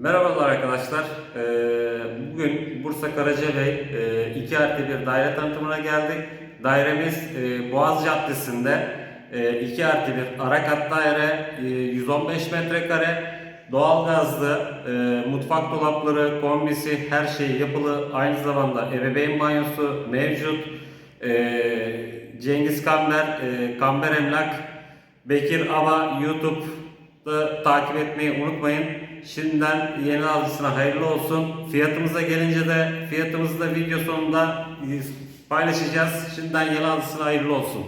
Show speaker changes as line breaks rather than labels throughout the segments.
Merhabalar arkadaşlar. Ee, Bugün Bursa Karacabey 2 artı bir daire tanıtımına geldik. Dairemiz e, Boğaz Caddesi'nde 2 artı bir ara kat daire, e, 115 metrekare, doğalgazlı, e, mutfak dolapları, kombisi, her şeyi yapılı. Aynı zamanda ebeveyn banyosu mevcut. E, Cengiz Kamber, e, Kamber Emlak, Bekir Ava YouTube'da takip etmeyi unutmayın. Şimdiden yeni alıcısına hayırlı olsun. Fiyatımıza gelince de fiyatımızı da video sonunda paylaşacağız. Şimdiden yeni alıcısına hayırlı olsun.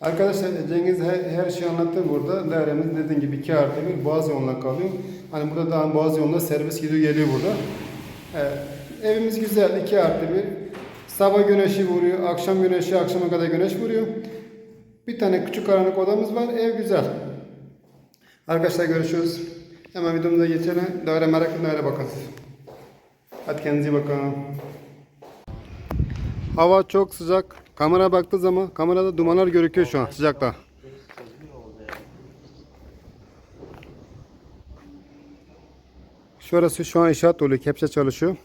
Arkadaşlar Cengiz her, her şeyi anlattı burada. Dairemiz dediğim gibi 2 artı 1 Boğaz yoluna kalıyor. Hani burada daha Boğaz yolunda servis gidiyor geliyor burada. Ee, evimiz güzel 2 artı 1. Sabah güneşi vuruyor, akşam güneşi, akşama kadar güneş vuruyor. Bir tane küçük karanlık odamız var, ev güzel. Arkadaşlar görüşürüz. Hemen videomuza geçelim. Daire meraklı daire bakın. Hadi kendinize bakın. Hava çok sıcak. Kamera baktığı zaman kamerada dumanlar görüküyor şu an sıcakta. Şurası şu an inşaat oluyor. Kepçe çalışıyor.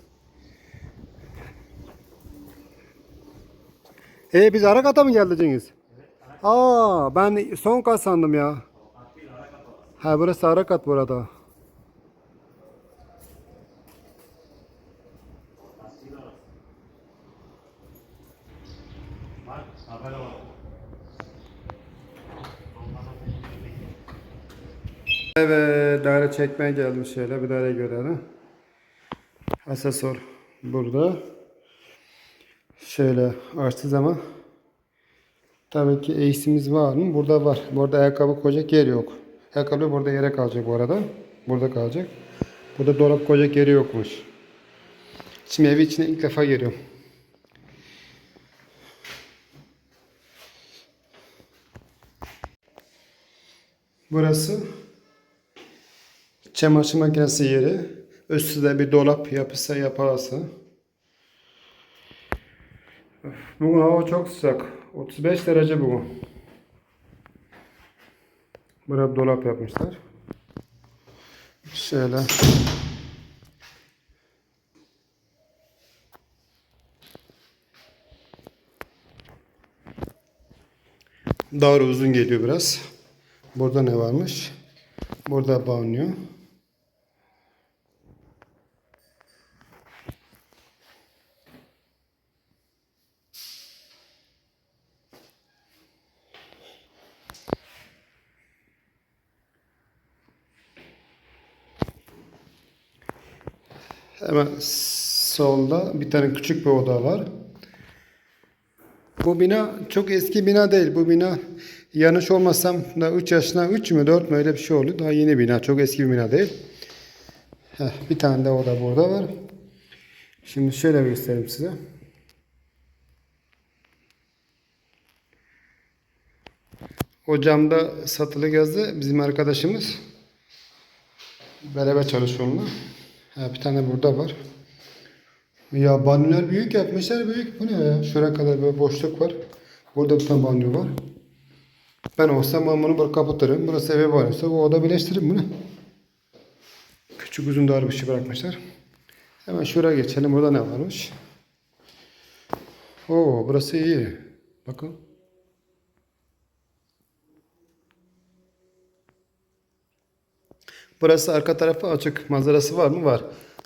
E biz ara kata mı geldi Cengiz? Aa ben son kat sandım ya. Ha burası ara kat burada. Evet daire çekmeye geldim şöyle bir daire görelim. Asesor burada. Şöyle açtığı zaman tabii ki ace'imiz var mı? Burada var. Burada ayakkabı koyacak yer yok. Ayakkabı burada yere kalacak bu arada. Burada kalacak. Burada dolap koyacak yeri yokmuş. Şimdi evi içine ilk defa giriyorum. Burası çamaşır makinesi yeri. Üstünde bir dolap yapısı yaparsa. Bugün hava çok sıcak. 35 derece bugün. Buraya dolap yapmışlar. Şöyle. Daha uzun geliyor biraz. Burada ne varmış? Burada banyo. Hemen solda bir tane küçük bir oda var. Bu bina çok eski bina değil. Bu bina yanlış olmasam da 3 yaşına 3 mü 4 mü öyle bir şey oldu. Daha yeni bina. Çok eski bir bina değil. Heh, bir tane de oda burada var. Şimdi şöyle göstereyim size. O camda satılı gezdi bizim arkadaşımız. Beraber çalışıyor onunla. Ha, bir tane burada var. Ya banyolar büyük yapmışlar büyük. Bu ne ya? Şuraya kadar böyle boşluk var. Burada bir tane banyo var. Ben olsam ben bunu böyle kapatırım. Burası eve banyosu. Bu oda birleştiririm bunu. Küçük uzun dar bir şey bırakmışlar. Hemen şuraya geçelim. Burada ne varmış? Oo burası iyi. Bakın. Burası arka tarafı açık. Manzarası var mı? Var.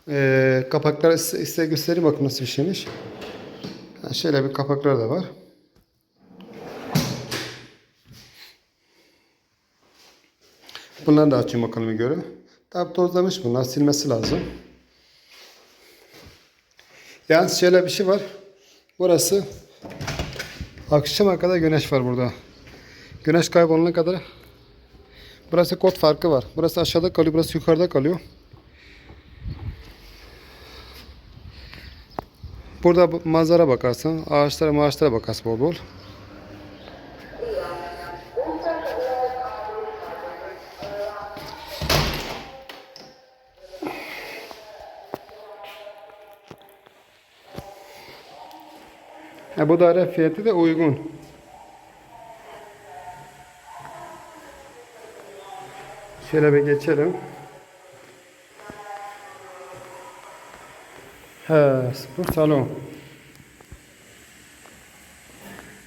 Ee, kapaklar size, size göstereyim bakın nasıl şeymiş. Ha, şöyle bir kapaklar da var. Bunları da açayım bakalım göre. Tabi tozlamış bunlar. Silmesi lazım. Yalnız şöyle bir şey var. Burası akşama kadar güneş var burada. Güneş kaybolana kadar Burası kod farkı var. Burası aşağıda kalıyor, burası yukarıda kalıyor. Burada bu manzara bakarsan, ağaçlara maaşlara bakarsın bol bol. Ha, bu daire fiyatı da uygun. Şöyle bir geçelim. He, spor salon.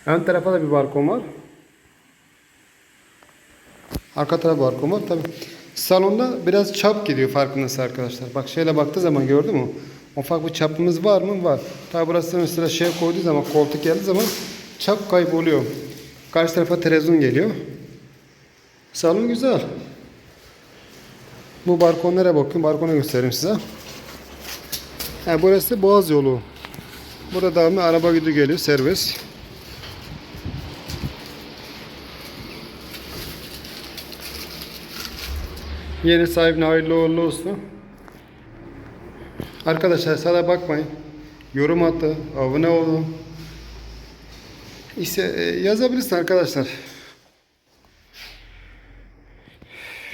Ön tarafa da bir balkon var. Arka tarafa balkon var tabi. Salonda biraz çap gidiyor farkındaysa arkadaşlar. Bak şöyle baktığı zaman gördün mü? Ufak bir çapımız var mı? Var. Tabi burası mesela şey koyduğu zaman koltuk geldiği zaman çap kayboluyor. Karşı tarafa televizyon geliyor. Salon güzel. Bu balkonlara bakın. Balkonu göstereyim size. Ha, burası Boğaz yolu. Burada devamlı araba gidiyor geliyor servis. Yeni sahibine hayırlı uğurlu olsun. Arkadaşlar sana bakmayın. Yorum attı, abone olun. İşte e, yazabilirsin arkadaşlar.